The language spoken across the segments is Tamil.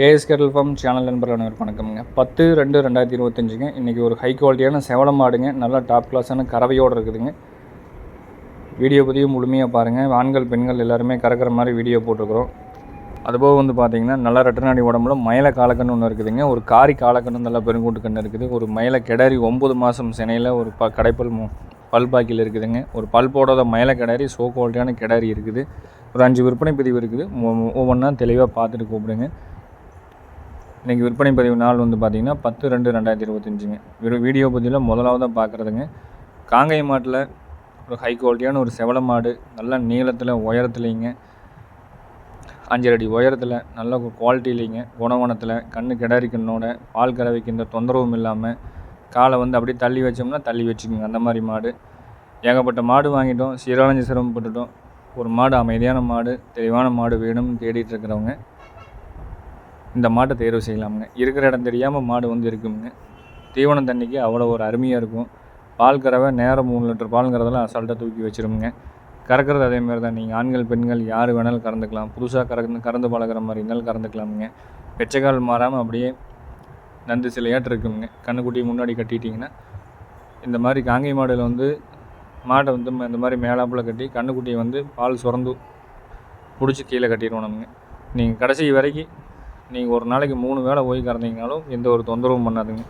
கேஎஸ் கேட்டல் ஃபார்ம் சேனல் நண்பர்கள் அனைவருக்கும் வணக்கம்ங்க. பத்து ரெண்டு ரெண்டாயிரத்தி இருபத்தஞ்சுங்க. இன்றைக்கி ஒரு ஹை குவாலிட்டியான செவலம் மாடுங்க. நல்லா டாப் கிளாஸான கறவையோடு இருக்குதுங்க. வீடியோ பதிவு முழுமையாக பாருங்கள் ஆண்கள் பெண்கள் எல்லாருமே கறக்கிற மாதிரி வீடியோ போட்டிருக்கிறோம். அதுபோக வந்து பார்த்தீங்கன்னா நல்லா ரெட்டநாடி உடம்புல மயில காலக்கன்று ஒன்று இருக்குதுங்க. ஒரு காரி காலக்கண்ணு நல்லா பெருங்கூட்டு கண்ணு இருக்குது. ஒரு மயில கிடாரி ஒம்பது மாதம் சினையில் ஒரு ப கடைப்பல் பல் பாக்கியில் இருக்குதுங்க. ஒரு பல் போடாத மயில கிடாரி சோ குவாலிட்டியான கிடாரி இருக்குது. ஒரு அஞ்சு விற்பனை பதிவு இருக்குது. ஒவ்வொன்றா தெளிவாக பார்த்துட்டு கூப்பிடுங்க. இன்றைக்கி விற்பனை பதிவு நாள் வந்து பார்த்திங்கன்னா பத்து ரெண்டு ரெண்டாயிரத்தி இருபத்தஞ்சுங்க. வெறும் வீடியோ பதிவில் முதலாவதாக பார்க்குறதுங்க. காங்கை மாட்டில் ஒரு ஹை குவாலிட்டியான ஒரு செவல மாடு நல்ல நீளத்தில் உயரத்துலேங்க அஞ்சரை அடி உயரத்தில் நல்ல குவாலிட்டியிலைங்க குணவனத்தில் கண்ணு கிடாரி கண்ணோட பால் கறவைக்கு எந்த தொந்தரவும் இல்லாமல் காலை வந்து அப்படியே தள்ளி வச்சோம்னா தள்ளி வச்சுக்கோங்க. அந்த மாதிரி மாடு. ஏகப்பட்ட மாடு வாங்கிட்டோம். சீரழிஞ்சு சிரமப்பட்டுட்டோம். ஒரு மாடு அமைதியான மாடு தெளிவான மாடு வேணும்னு தேடிட்டு இருக்கிறவங்க இந்த மாட்டை தேர்வு செய்யலாமுங்க. இருக்கிற இடம் தெரியாமல் மாடு வந்து இருக்குங்க தீவனம் தண்ணிக்கு அவ்வளோ ஒரு அருமையாக இருக்கும். பால் கறவை நேரம் மூணு லிட்டர் பால்ங்கிறதெல்லாம் அசால்ட்டாக தூக்கி வச்சிருமுங்க. கறக்கிறது அதேமாதிரி தான். நீங்கள் ஆண்கள் பெண்கள் யார் வேணாலும் கறந்துக்கலாம். புதுசாக கறந்து கறந்து பழகிற மாதிரி இருந்தாலும் கறந்துக்கலாமுங்க. வெச்சக்கால் மாறாமல் அப்படியே நந்து சிலையாட்டு இருக்குங்க. கண்ணுக்குட்டி முன்னாடி கட்டிட்டிங்கன்னா இந்த மாதிரி காங்கை மாடில் வந்து மாட்டை வந்து ம- இந்த மாதிரி மேலாப்பில் கட்டி கண்ணுக்குட்டியை வந்து பால் சுரந்து பிடிச்சி கீழே கட்டிடுவோம் நமங்க நீங்கள் கடைசி வரைக்கும் நீங்கள் ஒரு நாளைக்கு மூணு வேளை போய் கறந்தீங்கனாலும் எந்த ஒரு தொந்தரவும் பண்ணாதுங்க.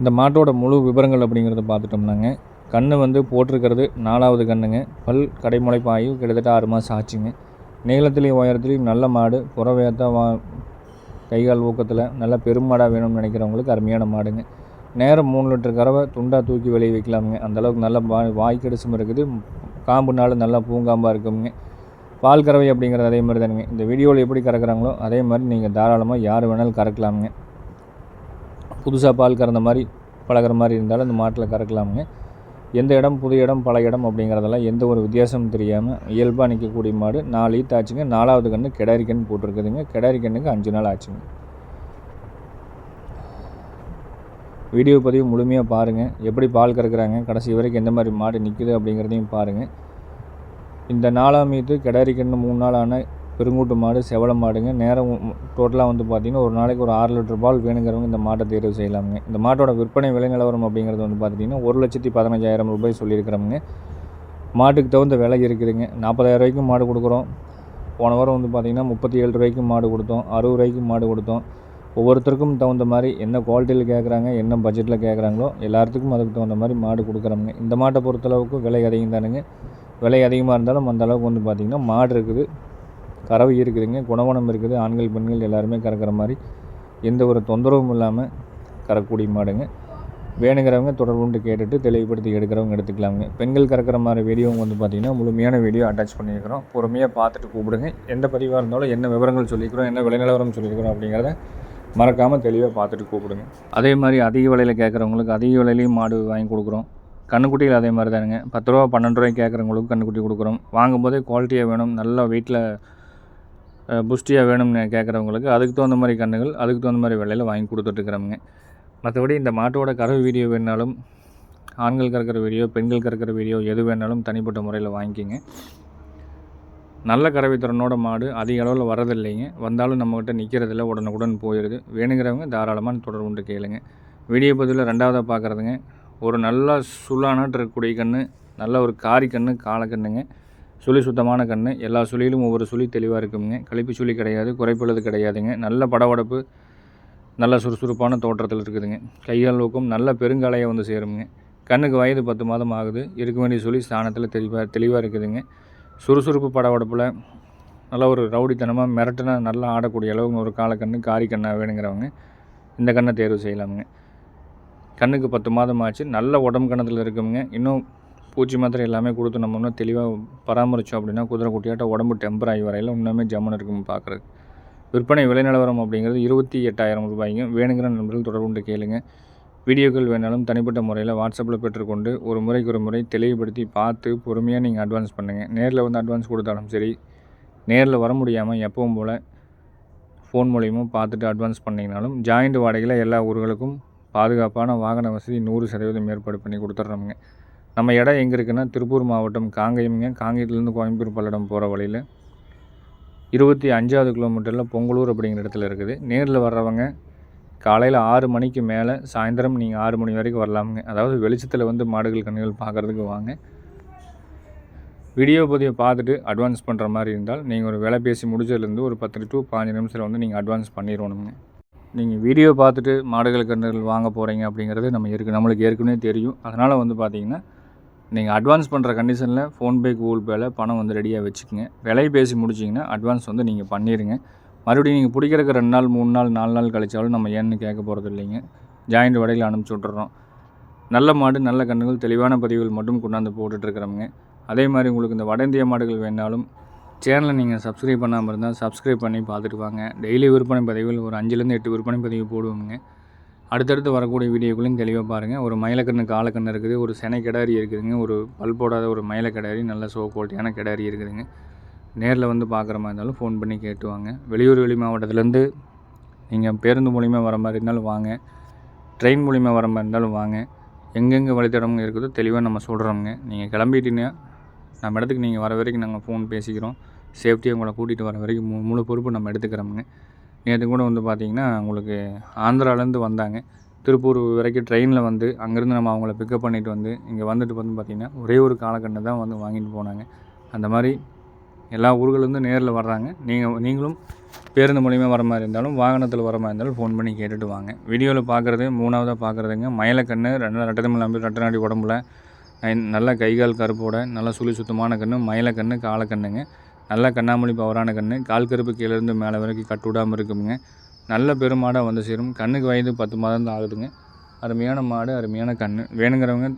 இந்த மாட்டோட முழு விவரங்கள் அப்படிங்கிறத பார்த்துட்டோம்னாங்க. கண் வந்து போட்டிருக்கிறது நாலாவது கண்ணுங்க. பல் கடைமுளைப்பு ஆகி கிட்டத்தட்ட ஆறு மாதம் ஆச்சுங்க. நீளத்துலேயும் உயரத்துலேயும் நல்ல மாடு புறவேத்த வா கைகால் ஊக்கத்தில் நல்ல பெருமாடாக வேணும்னு நினைக்கிறவங்களுக்கு அருமையான மாடுங்க. நேரம் மூணு லிட்டர் கறவை துண்டாக தூக்கி வெளியே வைக்கலாமுங்க. அந்தளவுக்கு நல்ல வா வாய் கடிசும் இருக்குது. காம்புனால நல்லா பூங்காம்பாக இருக்குங்க பால் கறவை அப்படிங்கிறது அதே மாதிரி தானுங்க. இந்த வீடியோவில் எப்படி கறக்குறாங்களோ அதே மாதிரி நீங்கள் தாராளமாக யார் வேணாலும் கறக்கலாமுங்க. புதுசாக பால் கறந்த மாதிரி பழகுற மாதிரி இருந்தாலும் இந்த மாட்டில் கறக்கலாமுங்க. எந்த இடம் புது இடம் பல இடம் அப்படிங்கிறதெல்லாம் எந்த ஒரு வித்தியாசமும் தெரியாமல் இயல்பாக நிற்கக்கூடிய மாடு நாலு ஈத்து ஆச்சுங்க. நாலாவது கன்று கிடாரி கன்று போட்டிருக்குதுங்க. கிடாரி கண்ணுக்கு அஞ்சு நாள் ஆச்சுங்க. வீடியோ பதிவு முழுமையாக பாருங்கள் எப்படி பால் கறக்குறாங்க கடைசி வரைக்கும் எந்த மாதிரி மாடு நிற்குது அப்படிங்கிறதையும் பாருங்கள் இந்த நாலாம் மீது கிடாரி கன்று மூணு நாள் ஆன பெருங்கூட்டு மாடு செவல மாடுங்க. நேரம் டோட்டலாக வந்து பார்த்திங்கன்னா ஒரு நாளைக்கு ஒரு ஆறு லிட்டர் பால் வேணுங்கிறவங்க இந்த மாட்டை தேர்வு செய்யலாமுங்க. இந்த மாட்டோட விற்பனை விலை நிலவரம் அப்படிங்கிறது வந்து பார்த்திங்கன்னா ஒரு லட்சத்தி பதினஞ்சாயிரம் ரூபாய் சொல்லியிருக்கிறோமுங்க. மாட்டுக்கு தகுந்த விலை இருக்குதுங்க. நாற்பதாயிரம் ரூபாய்க்கும் மாடு கொடுக்குறோம். போன வாரம் வந்து பார்த்திங்கன்னா முப்பத்தி ஏழு ரூபாய்க்கும் மாடு கொடுத்தோம். அறுபது ரூபாய்க்கும் மாடு கொடுத்தோம். ஒவ்வொருத்தருக்கும் தகுந்த மாதிரி என்ன குவாலிட்டியில் கேட்குறாங்க என்ன பட்ஜெட்டில் கேட்குறாங்களோ எல்லாத்துக்கும் அதுக்கு தகுந்த மாதிரி மாடு கொடுக்குறோங்க இந்த மாட்டை பொறுத்தளவுக்கு விலை அதிகம் தானுங்க விலை அதிகமாக இருந்தாலும் அந்த அளவுக்கு வந்து பார்த்திங்கன்னா மாடு இருக்குது கறவை இருக்குதுங்க குணவனம் இருக்குது ஆண்கள் பெண்கள் எல்லாருமே கறக்கிற மாதிரி எந்த ஒரு தொந்தரவும் இல்லாமல் கறக்கூடிய மாடுங்க. வேணுங்கிறவங்க தொடர்புண்டு கேட்டுட்டு தெளிவுபடுத்தி எடுக்கிறவங்க எடுத்துக்கலாமுங்க. பெண்கள் கறக்கிற மாதிரி வீடியோவும் வந்து பார்த்திங்கன்னா முழுமையான வீடியோ அட்டாச் பண்ணியிருக்கிறோம். பொறுமையாக பார்த்துட்டு கூப்பிடுங்க. எந்த பதிவாக இருந்தாலும் என்ன விவரங்கள் சொல்லிக்கிறோம் என்ன விலை நிலவரம் சொல்லியிருக்கிறோம் அப்படிங்கிறத மறக்காமல் தெளிவாக பார்த்துட்டு கூப்பிடுங்க. அதே மாதிரி அதிக விலையில் கேட்குறவங்களுக்கு அதிக விலையிலையும் மாடு வாங்கி கொடுக்குறோம். கண்ணுக்குட்டியில் அதே மாதிரி தானுங்க பத்து ரூபா பன்னெண்டு ரூபாய்க்கு கேட்குறவங்களுக்கு கண்ணுக்குட்டி கொடுக்குறோம். வாங்கும்போதே குவாலிட்டியாக வேணும் நல்ல வெயிட்டில் புஷ்டியாக வேணும்னு கேட்குறவங்களுக்கு அதுக்கு தகுந்த மாதிரி கண்ணுகள் அதுக்கு தகுந்த மாதிரி விலையில் வாங்கி கொடுத்துட்ருக்குறோமுங்க மற்றபடி இந்த மாட்டோட கறவை வீடியோ வேணாலும் ஆண்கள் கறக்கிற வீடியோ பெண்கள் கறக்கிற வீடியோ எது வேணாலும் தனிப்பட்ட முறையில் வாங்கிக்கிங்க. நல்ல கறவை திறனோட மாடு அதிக அளவில் வரதில்லைங்க வந்தாலும் நம்மக்கிட்ட நிற்கிறதில்ல உடனுக்குடன் போயிடுது வேணுங்கிறவங்க தாராளமாக தொடர்பு கொண்டு கேளுங்க. வீடியோ பதிவில் ரெண்டாவதாக பார்க்குறதுங்க ஒரு நல்ல சுழானாட்டு இருக்கக்கூடிய கன்று நல்ல ஒரு காரி கன்று காலக்கண்ணுங்க சுழி சுத்தமான கன்று எல்லா சுழியிலும் ஒவ்வொரு சுழி தெளிவாக இருக்குங்க. கழிப்பு சுழி கிடையாது குறைப்புள்ளது கிடையாதுங்க. நல்ல படபடப்பு நல்ல சுறுசுறுப்பான தோற்றத்தில் இருக்குதுங்க. கையால் நோக்கம் நல்ல பெருங்காலையை வந்து சேருங்க கண்ணுக்கு வயது பத்து மாதம் ஆகுது. இருக்க வேண்டிய சுழி ஸ்தானத்தில் தெளிவாக தெளிவாக இருக்குதுங்க. சுறுசுறுப்பு படபடப்பில் நல்ல ஒரு ரவுடித்தனமாக மிரட்டினா நல்லா ஆடக்கூடிய அளவுக்கு ஒரு காலக்கண்ணு காரி கண்ணாக வேணுங்கிறவங்க இந்த கண்ணை தேர்வு செய்யலாமுங்க. கண்ணுக்கு பத்து மாதம் ஆச்சு. நல்ல உடம்பு கணத்தில் இருக்குங்க இன்னும் பூச்சி மாத்திரை எல்லாமே கொடுத்து நம்ம இன்னும் தெளிவாக பராமரித்தோம் அப்படின்னா குதிரை குட்டியாட்ட உடம்பு டெம்பர் ஆகி வரையில் இன்னுமே ஜம்முன்னு இருக்கும் பார்க்குறது விற்பனை விலை நிலவரம் அப்படிங்கிறது இருபத்தி எட்டாயிரம் ரூபாய்ங்க. வேணுங்கிற நண்பர்கள் தொடர்பு கொண்டு கேளுங்க. வீடியோக்கள் வேணாலும் தனிப்பட்ட முறையில் வாட்ஸ்அப்பில் பெற்றுக்கொண்டு ஒரு முறைக்கு ஒரு முறை தெளிவுபடுத்தி பார்த்து பொறுமையாக நீங்கள் அட்வான்ஸ் பண்ணுங்கள் நேரில் வந்து அட்வான்ஸ் கொடுத்தாலும் சரி நேரில் வர முடியாமல் எப்பவும் போல் ஃபோன் மூலியமா பார்த்துட்டு அட்வான்ஸ் பண்ணிங்கனாலும் ஜாயிண்ட் வாடகையில் எல்லா ஊர்களுக்கும் பாதுகாப்பான வாகன வசதி நூறு சதவீதம் ஏற்பாடு பண்ணி கொடுத்துட்றோமுங்க. நம்ம இடம் எங்கே இருக்குன்னா திருப்பூர் மாவட்டம் காங்கேயம்ங்க. காங்கேயத்துலேருந்து கோயம்புத்தூர் பல்லடம் போகிற வழியில் இருபத்தி அஞ்சாவது கிலோமீட்டரில் பொங்கலூர் அப்படிங்கிற இடத்துல இருக்குது. நேரில் வர்றவங்க காலையில் ஆறு மணிக்கு மேலே சாயந்தரம் நீங்கள் ஆறு மணி வரைக்கும் வரலாமுங்க. அதாவது வெளிச்சத்தில் வந்து மாடுகள் கண்ணுகள் பார்க்குறதுக்கு வாங்க. வீடியோ பதிவை பார்த்துட்டு அட்வான்ஸ் பண்ணுற மாதிரி இருந்தால் நீங்கள் ஒரு விலை பேசி முடிச்சதுலேருந்து ஒரு பத்து டு பாஞ்சு நிமிஷத்தில் வந்து நீங்கள் அட்வான்ஸ் பண்ணிடணுங்க. நீங்கள் வீடியோ பார்த்துட்டு மாடுகள் கன்றுகள் வாங்க போகிறீங்க அப்படிங்கிறது நம்ம ஏற்க நம்மளுக்கு ஏற்கனவே தெரியும். அதனால் வந்து பார்த்தீங்கன்னா நீங்கள் அட்வான்ஸ் பண்ணுற கண்டிஷனில் ஃபோன்பே கூகுள் பேயில் பணம் வந்து ரெடியாக வச்சுக்கோங்க. விலை பேசி முடிச்சிங்கன்னா அட்வான்ஸ் வந்து நீங்கள் பண்ணிடுங்க மறுபடியும் நீங்கள் பிடிக்கிறதுக்கு ரெண்டு நாள் மூணு நாள் நாலு நாள் கழிச்சாலும் நம்ம ஏன்னு கேட்க போகிறது இல்லைங்க. ஜாயிண்ட் வடையில் அனுப்பிச்சி விட்றோம் நல்ல மாடு நல்ல கன்றுகள் தெளிவான பதிவுகள் மட்டும் கொண்டாந்து போட்டுட்ருக்குறோங்க அதே மாதிரி உங்களுக்கு இந்த வட இந்திய மாடுகள் வேணாலும் சேனலை நீங்கள் சப்ஸ்கிரைப் பண்ணாமல் இருந்தால் சப்ஸ்கிரைப் பண்ணி பார்த்துட்டு வாங்க. டெய்லி விற்பனை பதிவுகள் ஒரு அஞ்சுலேருந்து எட்டு விற்பனை பதிவு போடுவோங்க அடுத்தடுத்து வரக்கூடிய வீடியோக்களையும் தெளிவாக பாருங்கள் ஒரு மயிலக்கண்ணு காலக்கண்ணு இருக்குது. ஒரு செனை கிடாரி இருக்குதுங்க. ஒரு பல் போடாத ஒரு மயில கிடாரி நல்ல சோ குவாலிட்டியான கிடாரி இருக்குதுங்க. நேரில் வந்து பார்க்குற மாதிரி இருந்தாலும் ஃபோன் பண்ணி கேட்டுவாங்க வெளியூர் வெளி மாவட்டத்துலேருந்து நீங்கள் பேருந்து மூலிமா வர மாதிரி இருந்தாலும் வாங்க. ட்ரெயின் மூலிமா வர மாதிரி இருந்தாலும் வாங்க. எங்கெங்கே வழித்தடம் இருக்குதோ தெளிவாக நம்ம சொல்கிறோங்க நீங்கள் கிளம்பிட்டீங்கன்னா நம்ம இடத்துக்கு நீங்கள் வர வரைக்கும் நாங்கள் ஃபோன் பேசிக்கிறோம். சேஃப்டியாக உங்களை கூட்டிகிட்டு வர வரைக்கும் மு முழு பொறுப்பு நம்ம எடுத்துக்கிறோமுங்க. நேற்று கூட வந்து பார்த்திங்கன்னா உங்களுக்கு ஆந்திராலேருந்து வந்தாங்க. திருப்பூர் வரைக்கும் ட்ரெயினில் வந்து அங்கேருந்து நம்ம அவங்கள பிக்கப் பண்ணிவிட்டு வந்து இங்கே வந்துட்டு வந்து பார்த்திங்கன்னா ஒரே ஒரு காலக்கண்ணை தான் வந்து வாங்கிட்டு போனாங்க. அந்த மாதிரி எல்லா ஊர்கள்லேருந்து நேரில் வர்றாங்க. நீங்கள் நீங்களும் பேருந்து மூலியமாக வர மாதிரி இருந்தாலும் வாகனத்தில் வர மாதிரி இருந்தாலும் ஃபோன் பண்ணி கேட்டுட்டு வாங்க. வீடியோவில் பார்க்குறது மூணாவதாக பார்க்குறதுங்க. மயிலக்கண்ணு ரெண்டு ரெட்டதமிழ் நம்பி ரெட்டநாடி உடம்புல. நல்ல கைகால் கருப்போட நல்ல சுழி சுத்தமான கன்று மயிலக்கன்று காலக்கண்ணுங்க நல்ல கண்ணாமொழி பவரான கன்று கால் கருப்பு கீழேருந்து மேலே வரைக்கும் கட்டு விடாமல் இருக்குங்க நல்ல பெருமாடாக வந்து சேரும். கண்ணுக்கு வயது பத்து மாதம் தான் ஆகுதுங்க. அருமையான மாடு அருமையான கன்று வேணுங்கிறவங்க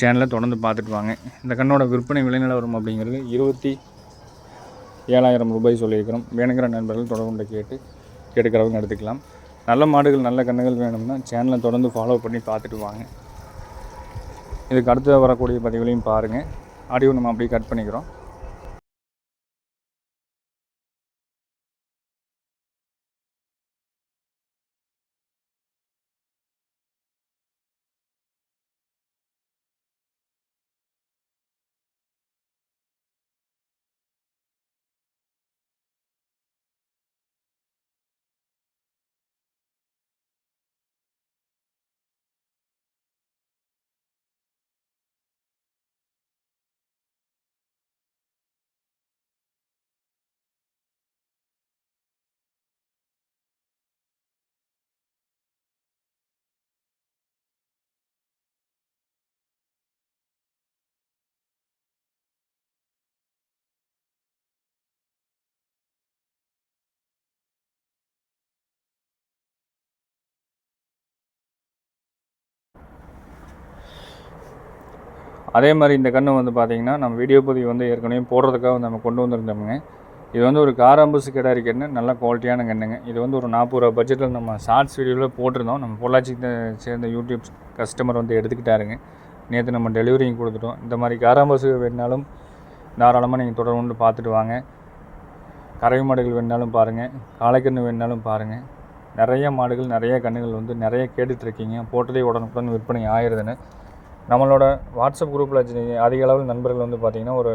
சேனலை தொடர்ந்து பார்த்துட்டு வாங்க. இந்த கண்ணோட விற்பனை விலைநிலவரம் அப்படிங்கிறது இருபத்தி ஏழாயிரம் ரூபாய் சொல்லியிருக்கிறோம். வேணுங்கிற நண்பர்கள் தொடர்பு கேட்டு கேட்டுக்கிறவங்க எடுத்துக்கலாம். நல்ல மாடுகள் நல்ல கண்ணுகள் வேணும்னா சேனலை தொடர்ந்து ஃபாலோ பண்ணி பார்த்துட்டு வாங்க. இதுக்கு அடுத்து வரக்கூடிய பதிவுகளையும் பாருங்கள் ஆடியோ நம்ம அப்படியே கட் பண்ணிக்கிறோம். அதே மாதிரி இந்த கன்று வந்து பார்த்திங்கன்னா நம்ம வீடியோ பதிவு வந்து ஏற்கனவே போடுறதுக்காக வந்து நம்ம கொண்டு வந்திருந்தோமுங்க. இது வந்து ஒரு காராம்பூசு கிடாரி கன்று நல்ல குவாலிட்டியான கண்ணுங்க இது வந்து ஒரு நாற்பது ரூபா பட்ஜெட்டில் நம்ம ஷார்ட்ஸ் வீடியோவில் போட்டிருந்தோம். நம்ம பொள்ளாச்சி சேர்ந்த யூடியூப் கஸ்டமர் வந்து எடுத்துக்கிட்டாருங்க. நேற்று நம்ம டெலிவரியும் கொடுத்துட்டோம். இந்த மாதிரி காராம்பூசு வேணுனாலும் தாராளமாக நீங்கள் தொடர்ந்து கொண்டு பார்த்துட்டு வாங்க. கறவை மாடுகள் வேணுனாலும் பாருங்கள் காளைக்கன்று வேணுனாலும் பாருங்கள் நிறைய மாடுகள் நிறைய கன்றுகள் வந்து நிறைய கேட்டுட்ருக்கீங்க போட்டதே உடனுக்குடன் விற்பனை ஆயிடுதுன்னு நம்மளோட வாட்ஸ்அப் குரூப்பில் அதிக அளவில் நண்பர்கள் வந்து பார்த்திங்கன்னா ஒரு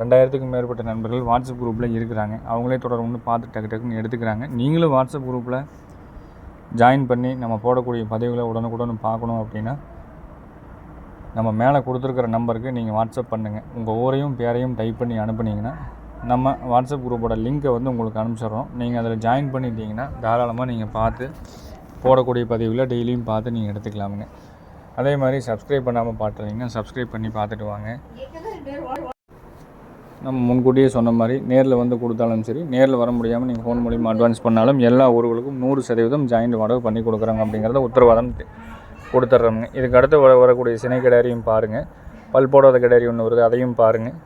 ரெண்டாயிரத்துக்கும் மேற்பட்ட நண்பர்கள் வாட்ஸ்அப் குரூப்பில் இருக்கிறாங்க. அவங்களே தொடர்ந்து பார்த்து டக்கு டக்குன்னு எடுத்துக்கிறாங்க. நீங்களும் வாட்ஸ்அப் குரூப்பில் ஜாயின் பண்ணி நம்ம போடக்கூடிய பதிவுகளை உடனுக்குடன் பார்க்கணும் அப்படின்னா நம்ம மேலே கொடுத்துருக்குற நம்பருக்கு நீங்கள் வாட்ஸ்அப் பண்ணுங்கள் உங்கள் ஊரையும் பேரையும் டைப் பண்ணி அனுப்புனீங்கன்னா நம்ம வாட்ஸ்அப் குரூப்போட லிங்க்கை வந்து உங்களுக்கு அனுப்பிச்சிடுறோம். நீங்கள் அதில் ஜாயின் பண்ணிட்டீங்கன்னா தாராளமாக நீங்கள் பார்த்து போடக்கூடிய பதிவுகளை டெய்லியும் பார்த்து நீங்கள் எடுத்துக்கலாமுங்க. அதே மாதிரி சப்ஸ்கிரைப் பண்ணாமல் பார்த்துருந்தீங்கன்னா சப்ஸ்கிரைப் பண்ணி பார்த்துட்டு வாங்க. நம்ம முன்கூட்டியே சொன்ன மாதிரி நேரில் வந்து கொடுத்தாலும் சரி நேரில் வர முடியாமல் நீங்கள் ஃபோன் மூலியமாக அட்வான்ஸ் பண்ணாலும் எல்லா ஊர்களுக்கும் நூறு சதவீதம் ஜாயிண்ட் வாடகை பண்ணி கொடுக்குறாங்க அப்படிங்கிறத உத்தரவாதம் கொடுத்துட்றோங்க இதுக்கு அடுத்து வர வரக்கூடிய சினை கிடாரியும் பாருங்கள் பல் போடாத கிடாரி ஒன்று வருது அதையும் பாருங்கள்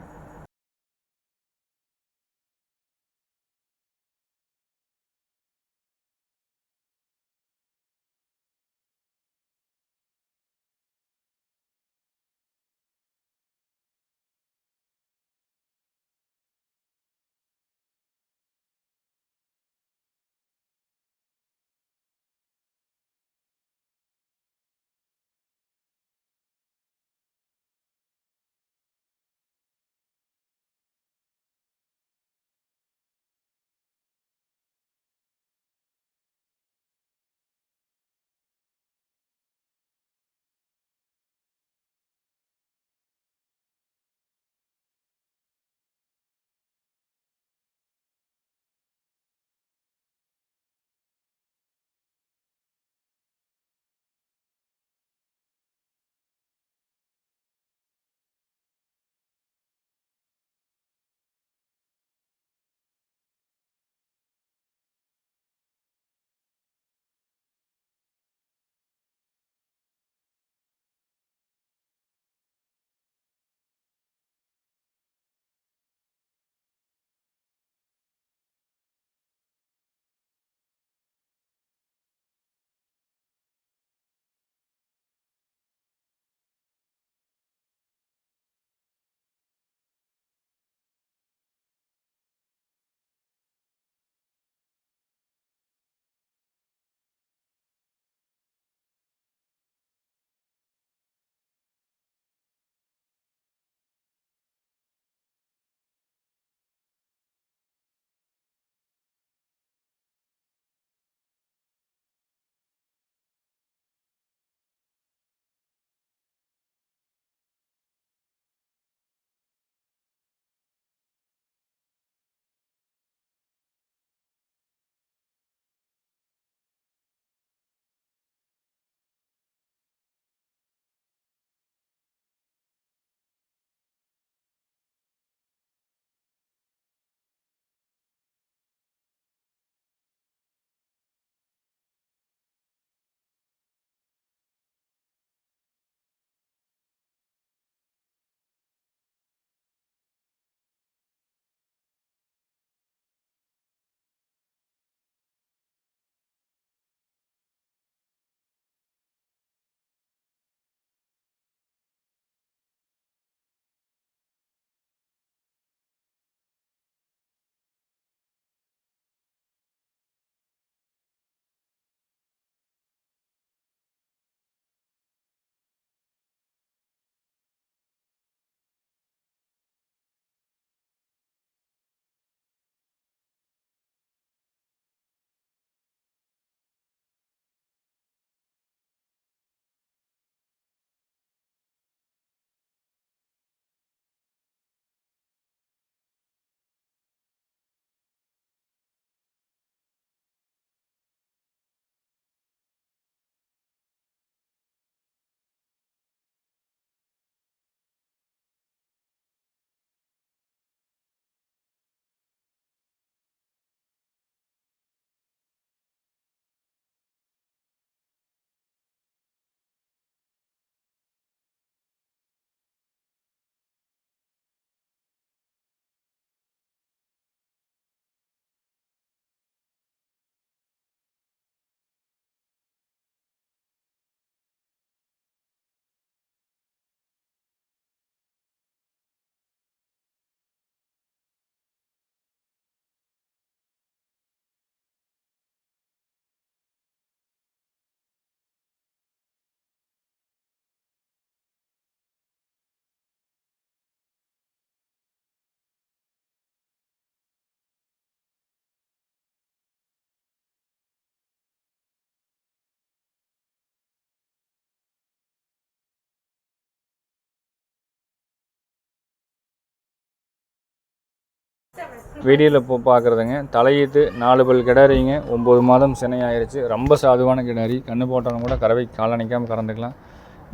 வீடியோவில் இப்போ பார்க்குறதுங்க தலையீத்து நாலு பல் கிடாரிங்க. ஒம்பது மாதம் சினையாயிருச்சு. ரொம்ப சாதுவான கிடாரி. கண்ணு போட்டவங்க கூட கறவை காலை நிற்காமல் கறந்துக்கலாம்.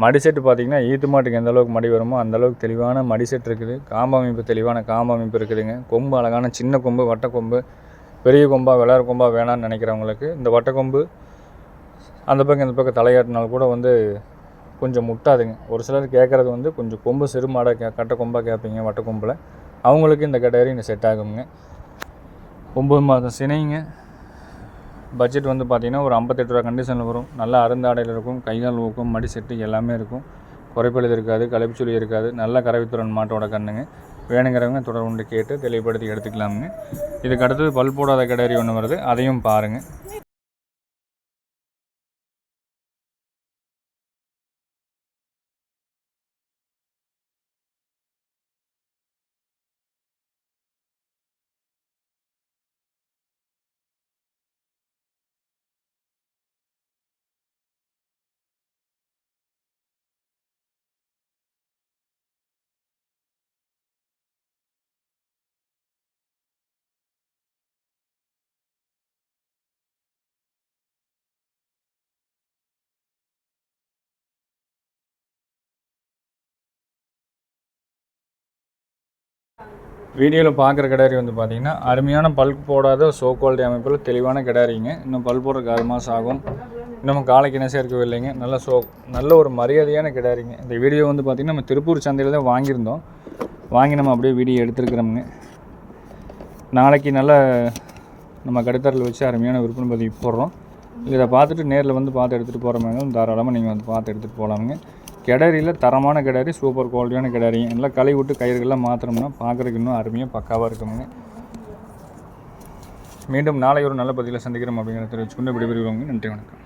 மடி செட்டு பார்த்தீங்கன்னா ஈத்து மாட்டுக்கு எந்த அளவுக்கு மடி வருமோ அந்தளவுக்கு தெளிவான மடி செட் இருக்குது. காம்பு அமைப்பு தெளிவான காம்பு அமைப்பு இருக்குதுங்க. கொம்பு அழகான சின்ன கொம்பு வட்டக்கொம்பு பெரிய கொம்பா விளாட கொம்பா வேணான்னு நினைக்கிறவங்களுக்கு இந்த வட்டக்கொம்பு அந்த பக்கம் இந்த பக்கம் தலையாட்டினால் கூட வந்து கொஞ்சம் முட்டாதுங்க. ஒரு சிலர் கேட்குறது வந்து கொஞ்சம் கொம்பு சிறுமாடை கே கட்ட கொம்பாக கேட்பீங்க வட்ட கொம்பில். அவங்களுக்கு இந்த கட்டாரி இந்த செட் ஆகுங்க ஒம்பது மாதம் சினைங்க. பட்ஜெட் வந்து பார்த்திங்கன்னா ஒரு ஐம்பத்தெட்டு ரூபா கண்டிஷனில் வரும். நல்லா அருந்தாடையில் இருக்கும். கைகால் ஊக்கும் ஊக்கம் மடி செட்டு எல்லாமே இருக்கும். குறைப்பழுது இருக்காது களைப்புச்சுழி இருக்காது. நல்ல கரவித்துறன் மாட்டோட கண்ணுங்க. வேணுங்கிறவங்க தொடர்பு கேட்டு தெளிவுபடுத்தி எடுத்துக்கலாமுங்க. இதுக்கு அடுத்தது பல் போடாத கடையறி ஒன்று வருது. அதையும் பாருங்கள் வீடியோவில் பார்க்குற கிடாரி வந்து பார்த்தீங்கன்னா அருமையான பல்க் போடாத சோ குவாலிட்டி அமைப்பில் தெளிவான கிடாரிங்க. இன்னும் பல் போடுறதுக்கு ஆறு மாதம் ஆகும். இன்னமும் காலைக்கு என்ன சேர்க்கவே இல்லைங்க. நல்ல சோ நல்ல ஒரு மரியாதையான கிடாரிங்க. இந்த வீடியோ வந்து பார்த்திங்கன்னா நம்ம திருப்பூர் சந்தையில் தான் வாங்கியிருந்தோம். வாங்கி நம்ம அப்படியே வீடியோ எடுத்துருக்குறோமுங்க. நாளைக்கு நல்ல நம்ம கடுத்தரில் வச்சு அருமையான விற்பனை பதிவு போடுறோம். இதை பார்த்துட்டு நேரில் வந்து பார்த்து எடுத்துகிட்டு போகிற மாதிரி தாராளமாக நீங்கள் வந்து பார்த்து எடுத்துகிட்டு போகலாமுங்க கிடரியில் தரமான கிடரி சூப்பர் குவாலிட்டியான கிடாரிங்க நல்லா களை விட்டு கயிறுகள்லாம் மாற்றணும்னா பார்க்குறதுக்கு இன்னும் அருமையாக பக்காவாக இருக்குங்க. மீண்டும் நாளை ஒரு நல்ல பதிவில் சந்திக்கிறோம் அப்படிங்கிற தெரிவிச்சுக்கொண்டு விடைபெறுகிறோங்க. நன்றி வணக்கம்.